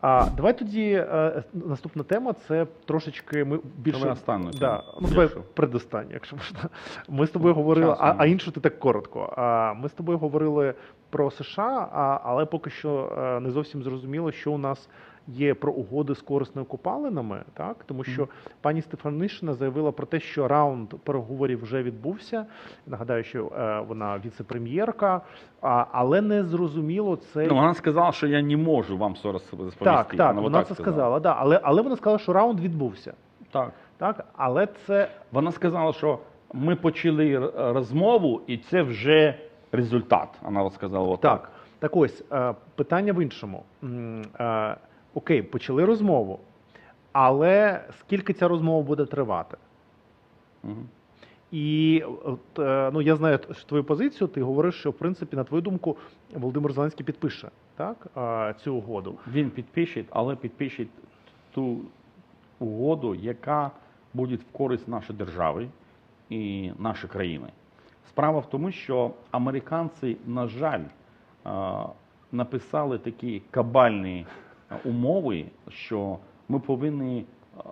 А давай тоді е, наступна тема це трошечки ми більше Давай останню да, тему. ну, давай Більшу. предостанню, якщо можна. Ми з тобою говорили, а, а іншу ти так коротко. А ми з тобою говорили про США, а, але поки що е, не зовсім зрозуміло, що у нас є про угоди з корисними копалинами, так тому що пані Стефанишина заявила про те, що раунд переговорів вже відбувся. Нагадаю, що е, вона віце-прем'єрка, але не зрозуміло це. Ну, вона сказала, що я не можу вам все розповісти. так, так, Вона вона, це сказала, да, але, але вона сказала, що раунд відбувся. Так. Так, але це Вона сказала, що ми почали розмову, і це вже результат. Вона сказала отак. так. Так ось е, питання в іншому. Окей, почали розмову, але скільки ця розмова буде тривати? Мгм. І от, е, ну я знаю твою позицію. Ти говориш, що в принципі, на твою думку, Володимир Зеленський підпише так цю угоду. Він підпише, але підпише ту угоду, яка буде в користь нашої держави і нашої країни. Справа в тому, що американці, на жаль, написали такі кабальні умови, що ми повинні е,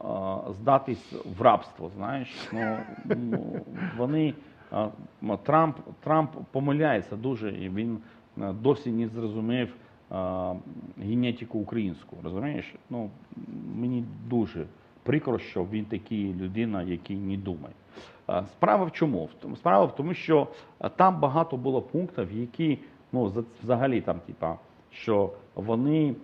здатись в рабство. Знаєш, ну, вони е, Трамп, Трамп помиляється дуже, і він е, досі не зрозумів е, генетику українську. Розумієш? Ну, мені дуже прикро, що він такий людина, який не думає. Е, Справа в чому? Справа в тому, що е, там багато було пунктів, які ну взагалі там, типа, що вони, е,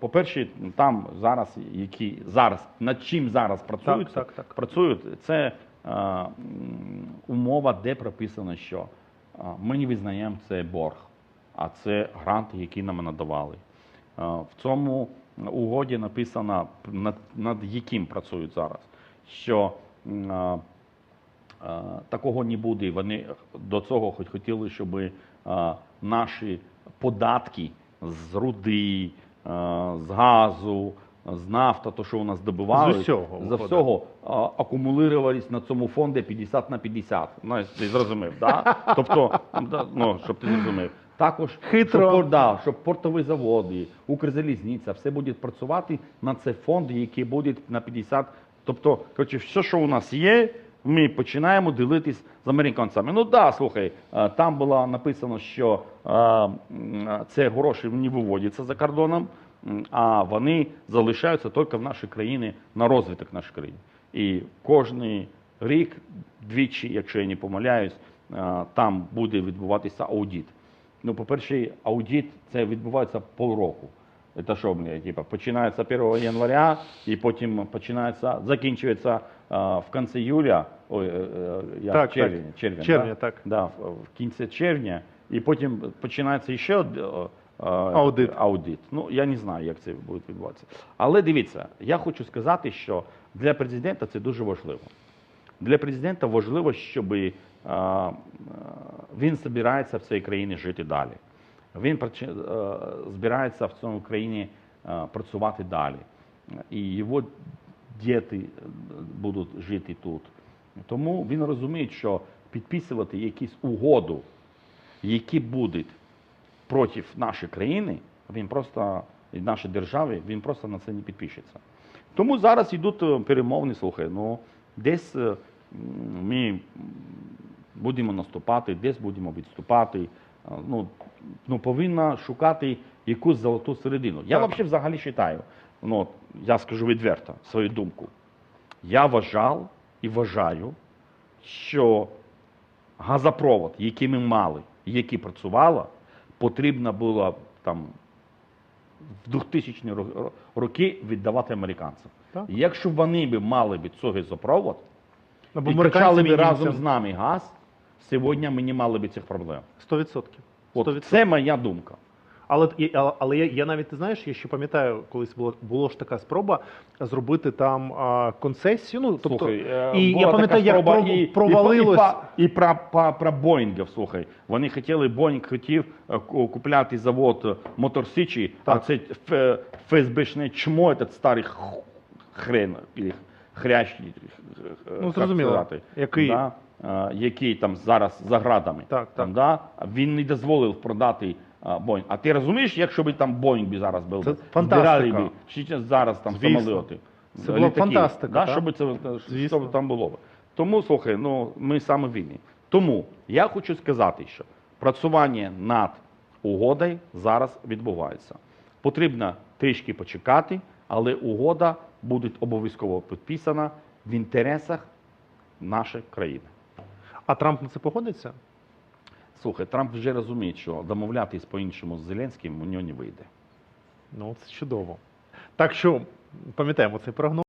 по-перше, там зараз, які зараз над чим зараз працюють, так, так. працюють, це е, умова, де прописано, що е, ми не визнаємо це борг, а це гранти, які нам надавали. Е, В цьому угоді написано, над, над яким працюють зараз, що е, е, такого не буде. Вони до цього хоч хотіли, щоб е, наші податки з руди, е, з газу, з нафта, то що у нас добивали, З усього за виходить. всього е, акумулювались на цьому фонді 50 на 50. Ну, ти зрозумів, да? Тобто, да, ну, щоб ти зрозумів. Також Хитро. Щоб, да, щоб портові заводи, Укрзалізниця, все буде працювати на цей фонд, який буде на 50. Тобто, коротше, все, що у нас є, ми починаємо ділитись з американцями. Ну да, слухай, е, там було написано, що е, це гроші не виводяться за кордоном, а вони залишаються тільки в нашій країні на розвиток нашої країни. І кожний рік, двічі, якщо я не помиляюсь, е, там буде відбуватися аудит. Ну, по-перше, аудит це відбувається полроку. Це що, мені, типа, починається 1 января, і потім починається, закінчується а, в кінці июля, ой, е, е, я Так, червня, так. червня, Червня, да? так. Да, в, кінці червня, і потім починається ще е, Аудит. аудит. Ну, я не знаю, як це буде відбуватися. Але дивіться, я хочу сказати, що для президента це дуже важливо. Для президента важливо, щоб він збирається в цій країні жити далі. Він е, збирається в цьому країні е, працювати далі. І його діти е, будуть жити тут. Тому він розуміє, що підписувати якісь угоду, які будуть проти нашої країни, він просто і нашої держави, він просто на це не підпишеться. Тому зараз йдуть перемовини, слухай, ну десь ми будемо наступати, десь будемо відступати. Ну, ну повинна шукати якусь золоту середину. Я взагалі взагалі вважаю, ну, я скажу відверто свою думку. Я вважав і вважаю, що газопровод, який ми мали, який працювала, потрібно було там в 2000 ро- роки віддавати американцям. Так. Якщо вони б мали б цей газопровод Ну, і качали б разом з нами газ, сьогодні ми не мали б цих проблем. 100%. От 100%. це моя думка. Але але, але я, я навіть ти знаєш, я ще пам'ятаю, колись було було ж така спроба зробити там а, концесію. Ну тобто, Слухай, е, і була я пам'ятаю, як пров- і, провалилось. І, і, про, про, про Боїнгів, слухай. Вони хотіли, Боїнг хотів е, купляти завод е, Мотор Січі, а це ФСБшне чмо, этот старий хрен, і хрящ, Ну, зрозуміло. сказати, Який? Да, який там зараз за градами. Так, Там, да, він не дозволив продати Боїнг. А ти розумієш, якщо б там Боїнг би зараз був, Це фантастика. збирали б, чи зараз там Звісно. самоліти, Це була б фантастика, Да, так? що би це Звісно. що б там було. б. Тому слухай, ну ми саме вільні. Тому я хочу сказати, що працювання над угодою зараз відбувається. Потрібно трішки почекати, але угода буде обов'язково підписана в інтересах нашої країни. А Трамп на це погодиться? Слухай, Трамп вже розуміє, що домовлятись по-іншому з Зеленським у нього не вийде. Ну, це чудово. Так що пам'ятаємо цей прогноз.